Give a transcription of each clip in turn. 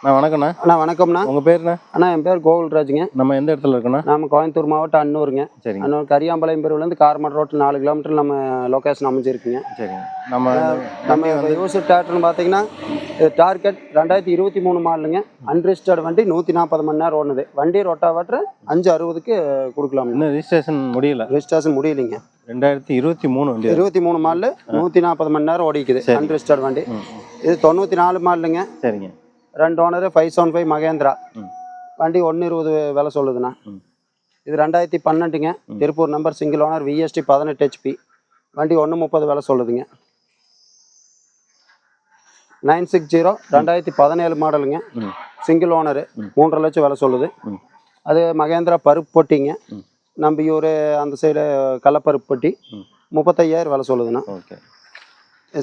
அண்ணா வணக்கண்ணா அண்ணா வணக்கம்ண்ணா. உங்கள் பேருண்ணா? அண்ணா என் பேர் கோகுல்ராஜுங்க. நம்ம எந்த இடத்துல இருக்கோண்ணா? நம்ம கோயம்புத்தூர் மாவட்டம் அன்னூருங்க. சரிங்க. அன்னூர் கரியாம்பாளையம் பிரிவுலேருந்து கார்மட் ரோட்டு நாலு கிலோமீட்டர் நம்ம லொக்கேஷன் அமைஞ்சிருக்குங்க. சரிங்க. நம்ம நம்ம யூசர் டேரக்டர்னு பார்த்தீங்கன்னா டார்கெட் ரெண்டாயிரத்தி இருபத்தி மூணு மாடலுங்க. அன்ரிஜிஸ்டர்டு வண்டி நூற்றி நாற்பது மணி நேரம் ஓடுனது. வண்டி ரொட்டாவாட்டர் அஞ்சு அறுபதுக்கு கொடுக்கலாம் இன்னும் ரிஜிஸ்ட்ரேஷன் முடியல. ரெஜிஸ்ட்ரேஷன் முடியலைங்க. ரெண்டாயிரத்தி இருபத்தி மூணு வண்டி. இருபத்தி மூணு மாடலு நூற்றி நாற்பது மணி நேரம் ஓடிக்குது சரி. அன்ரிஜிஸ்டர்டு வண்டி. இது தொண்ணூற்றி நாலு மாடலுங்க. சரிங்க. ரெண்டு owner five seven five Mahindra. வண்டி ஒன்று இருபது விலை சொல்லுதுண்ணா. இது ரெண்டாயிரத்தி பன்னெண்டுங்க. Tiruppur number single owner VST பதினெட்டு ஹெச்பி வண்டி ஒன்று முப்பது விலை சொல்லுதுங்க. நைன் சிக்ஸ் ஜீரோ ரெண்டாயிரத்தி பதினேழு மாடலுங்க. சிங்கிள் ஓனரு மூன்றரை லட்சம் விலை சொல்லுது. அது மகேந்திரா பருப்பு பொட்டிங்க. நம்பியூர் அந்த சைடு கடலப்பருப்பு பொட்டி. முப்பத்தையாயிரம் விலை சொல்லுதுண்ணா. ஓகே.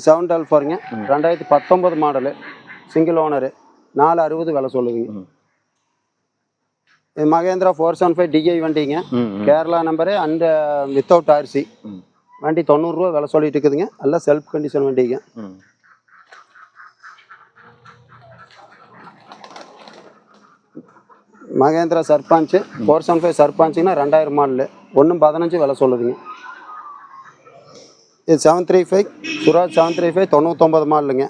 செவன் டுவெல் ஃபோருங்க ரெண்டாயிரத்தி பத்தொம்பது மாடலு. சிங்கிள் ஓனரு நாலு அறுபது விலை சொல்லுதுங்க இது Mahindra four seven five DI வண்டிங்க. Kerala number and without RC வண்டி தொண்ணூறுரூவா விலை சொல்லிட்டு இருக்குதுங்க. எல்லாம் செல்ஃப் கண்டிஷன் வண்டிங்க. Mahindra Sarpanch four seven five சர்பஞ்சுங்கன்னா ரெண்டாயிரம் மாடலு. ஒன்றும் பதினஞ்சு விலை சொல்லுதுங்க. இது seven three five Swaraj seven three five தொண்ணூத்தொம்பது மாடலுங்க.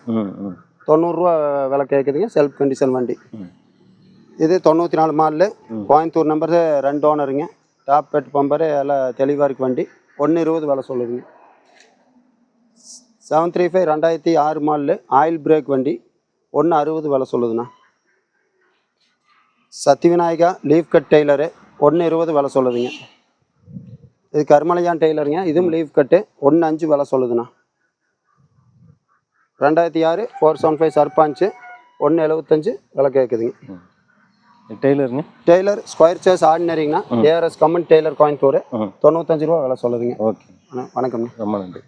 தொண்ணூறுரூவா விலை கேட்குதுங்க செல்ஃப் கண்டிஷன் வண்டி. இது தொண்ணூற்றி நாலு மாடலு கோயம்புத்தூர் நம்பர் ரெண்டு ஓனருங்க டாப் பெட் பம்பரு எல்லாம் தெளிவாக இருக்கு வண்டி. ஒன்று இருபது விலை சொல்லுதுங்க. செவன் த்ரீ ஃபைவ் ரெண்டாயிரத்தி ஆறு மாடலு. ஆயில் பிரேக் வண்டி. ஒன்று அறுபது விலை சொல்லுதுண்ணா. Sakthi Vinayaka leaf cut trailer ஒன்று இருபது விலை சொல்லுதுங்க. இது கருமலையான் டெய்லருங்க இதுவும் லீஃப் கட்டு ஒன்று அஞ்சு விலை சொல்லுதுண்ணா. ரெண்டாயிரத்தி ஆறு ஃபோர் செவன் ஃபைவ் சர்பாஞ்சு ஒன்று எழுபத்தஞ்சு விலை கேட்குதுங்க டெய்லருங்க? டெய்லர் ஸ்கொயர் சேர்ஸ் ஆர்டினரிங்கண்ணா ஏஆர்எஸ் கம்மன் டெய்லர் கோயம்புத்தூர். தொண்ணூத்தஞ்சு ரூபா விலை சொல்லுதுங்க. ஓகே. அண்ணா, வணக்கம்ண்ணா. ரொம்ப நன்றி.